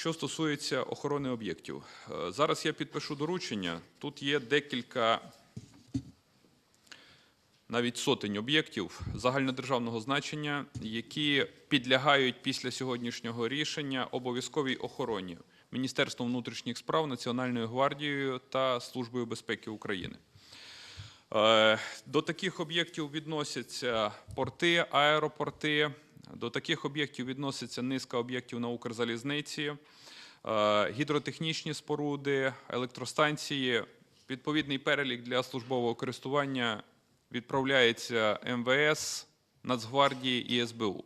що стосується охорони об'єктів, Е, зараз я підпишу доручення. Тут є декілька навіть сотень об'єктів загальнодержавного значення, які підлягають після сьогоднішнього рішення обов'язковій охороні Міністерством внутрішніх справ, Національною гвардією та Службою безпеки України. Е, До таких об'єктів відносяться порти, аеропорти. До таких об'єктів відноситься низка об'єктів на Укрзалізниці, е, гідротехнічні споруди, електростанції. Відповідний перелік для службового користування відправляється МВС, Нацгвардії і СБУ.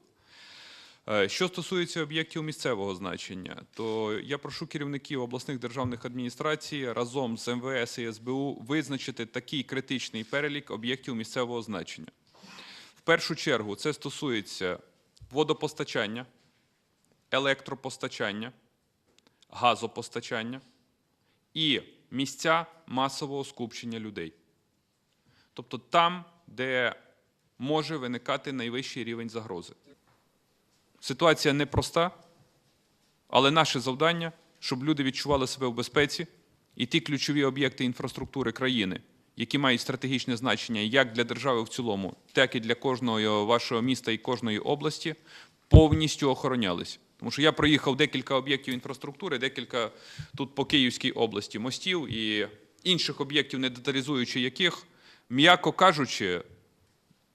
Е, Що стосується об'єктів місцевого значення, то я прошу керівників обласних державних адміністрацій разом з МВС і СБУ визначити такий критичний перелік об'єктів місцевого значення. В першу чергу це стосується водопостачання, електропостачання, газопостачання і місця масового скупчення людей. Тобто там, де може виникати найвищий рівень загрози. Ситуація непроста, але наше завдання, щоб люди відчували себе в безпеці, і ті ключові об'єкти інфраструктури країни, які мають стратегічне значення як для держави в цілому, так і для кожного вашого міста і кожної області, повністю охоронялися. Тому що я проїхав декілька об'єктів інфраструктури, декілька тут по Київській області мостів і інших об'єктів, не деталізуючи яких, м'яко кажучи,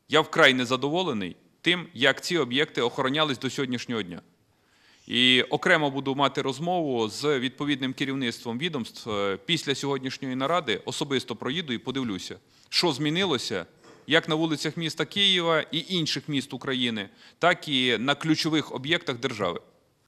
я вкрай незадоволений тим, як ці об'єкти охоронялись до сьогоднішнього дня. І окремо буду мати розмову з відповідним керівництвом відомств е, після сьогоднішньої наради. Особисто проїду і подивлюся, що змінилося як на вулицях міста Києва і інших міст України, так і на ключових об'єктах держави.